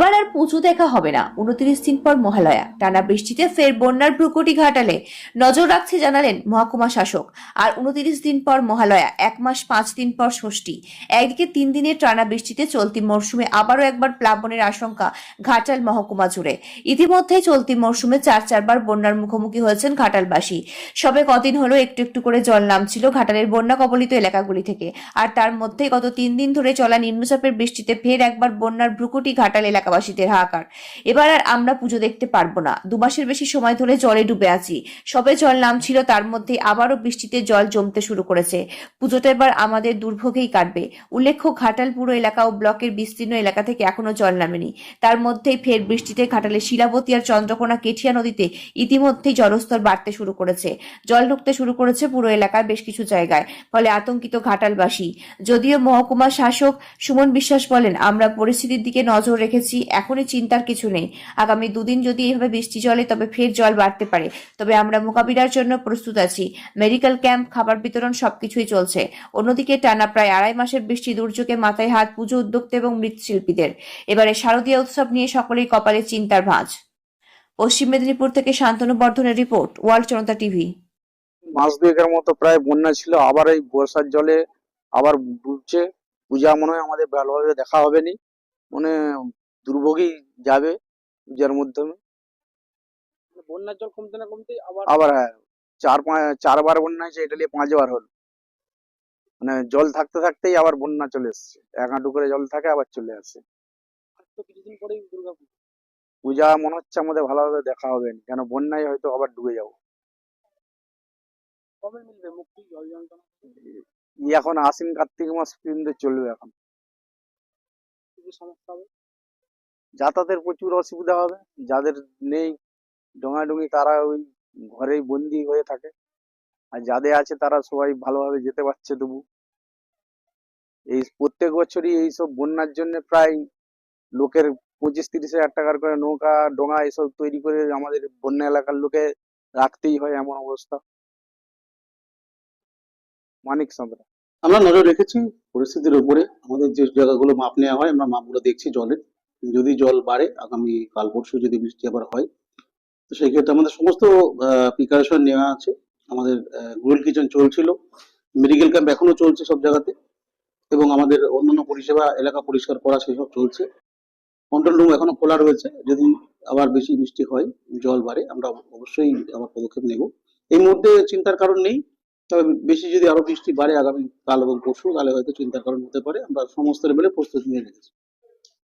এবার আর পুজো দেখা হবে না। উনত্রিশ দিন পর মহালয়া। টানা বৃষ্টিতে ফের বন্যার ভ্রুকুটি ঘাটালে নজর রাখছে জানালেন মহকুমা শাসক। আর উনত্রিশ দিন পর মহালয়া, এক মাস পাঁচ দিন পর ষষ্ঠী। একদিকে তিন দিনের টানা বৃষ্টিতে চলতি মরশুমে আবারও একবার প্লাবনের আশঙ্কা ঘাটাল মহকুমা জুড়ে। ইতিমধ্যে চলতি মরশুমে চার চারবার বন্যার মুখোমুখি হয়েছেন ঘাটালবাসী। সবে কদিন হলো একটু একটু করে জল নামছিল ঘাটালের বন্যা কবলিত এলাকাগুলি থেকে। আর তার মধ্যে গত তিন দিন ধরে চলা নিম্নচাপের বৃষ্টিতে ফের একবার বন্যার ভ্রুকুটি ঘাটাল এলাকাবাসীদের হাহাকার। এবার আর আমরা পুজো দেখতে পারব না। দু মাসের বেশি সময় ধরে জলে ডুবে আছি। সবে জল নামছিল, তার মধ্যে আবারও বৃষ্টিতে জল জমতে শুরু করেছে। পুজোটা এবার আমাদের দুর্ভোগেই কাটবে। উল্লেখ্য ঘাটাল পুরো এলাকা ও ব্লকের বিস্তীর্ণ এলাকা থেকে এখনও জল নামেনি। তার মধ্যেই ফের বৃষ্টিতে ঘাটালে শিলাবতী আর চন্দ্রকোনা কেঠিয়া নদীতে ইতিমধ্যেই জলস্তর বাড়তে শুরু করেছে। জল ঢুকতে শুরু করেছে পুরো এলাকার বেশ কিছু জায়গায়, ফলে আতঙ্কিত ঘাটালবাসী। যদিও মহকুমা শাসক সুমন বিশ্বাস বলেন, আমরা পরিস্থিতির দিকে নজর রেখেছি এখনই চিন্তার কিছু নেই। আগামী দুদিন যদি এইভাবে বৃষ্টি চলে তবে ফের জল বাড়তে পারে। তবে আমরা মোকাবিলার জন্য প্রস্তুত আছি। মেডিকেল ক্যাম্প, খাবার বিতরণ সবকিছুই চলছে। অন্যদিকে টানা প্রায় আড়াই মাসের বৃষ্টি দুর্যোগে মাথায় হাত পুজো উদ্যোক্তা এবং মৃৎশিল্পীদের। এবারে শারদীয় উৎসব নিয়ে সকলেই কপালে চিন্তার ভাঁজ। পশ্চিম মেদিনীপুর থেকে শান্তনু বর্ধনের রিপোর্ট, ওয়ার্ল্ড জনতা টিভি। মাস দুয়েকের মতো প্রায় বন্যা ছিল, আবার এই বর্ষার জলে আবার ডুবছে। পূজা মনে হয় আমাদের ভালোভাবে দেখা হবে নি মানে দুর্ভোগই যাবে পূজার মাধ্যমে। বন্যার জল কমতে না কমতে আবার আবার হ্যাঁ চার পাঁচ চারবার বন্যা হয়েছে এটা নিয়ে পাঁচবার হল। মানে জল থাকতে থাকতেই আবার বন্যা চলে এসছে। এক হাঁটু করে জল থাকে আবার চলে আসে। আর তো কিছুদিন পরেই দুর্গা পুজো মনে হচ্ছে আমাদের ভালোভাবে দেখা হবে। না কেন বন্যায় হয়তো আবার ডুবে যাব। কবে মিলবে মুক্তি জল যন্ত্রণা? এখন আশ্বিন কার্তিক মাস পর্যন্ত চলবে এখন। সমস্যা হবে? যাতায়াতের প্রচুর অসুবিধা হবে। যাদের নেই, ডোঙাডুঙি তারা ওই ঘরেই বন্দি হয়ে থাকে। আর যাদের আছে তারা সবাই ভালোভাবে যেতে পারছে তবু। এই প্রত্যেক বছরই এইসব বন্যার জন্য প্রায় লোকের পঁচিশ তিরিশ হাজার টাকার করে নৌকা, ডোঙা এসব তৈরি করে আমাদের বন্যা এলাকার লোকে রাখতেই হয় এমন অবস্থা। মানিক সাঁতরা। আমরা নজর রেখেছি পরিস্থিতির উপরে। আমাদের যে জায়গাগুলো মাপ নেওয়া হয়, আমরা মাপগুলো দেখছি জলের। যদি জল বাড়ে, আগামী কাল পরশু যদি বৃষ্টি আবার হয়, তো সেই ক্ষেত্রে আমাদের সমস্ত প্রিকারেশন নেওয়া আছে। আমাদের গ্রুল কিচেন চলছিল মেডিকেল ক্যাম্প এখনও চলছে সব জায়গাতে, এবং আমাদের অন্যান্য পরিষেবা, এলাকা পরিষ্কার করা সেসব চলছে। কন্ট্রোল রুম এখনও খোলা রয়েছে, যদি আবার বেশি বৃষ্টি হয়, জল বাড়ে, আমরা অবশ্যই আবার পদক্ষেপ নেব। এই মুহূর্তে চিন্তার কারণ নেই, তবে বেশি যদি আরও বৃষ্টি বাড়ে আগামী কাল এবং পরশু, তাহলে হয়তো চিন্তার কারণ হতে পারে। আমরা সমস্ত লেভেলে প্রস্তুতি নিয়ে রেখেছি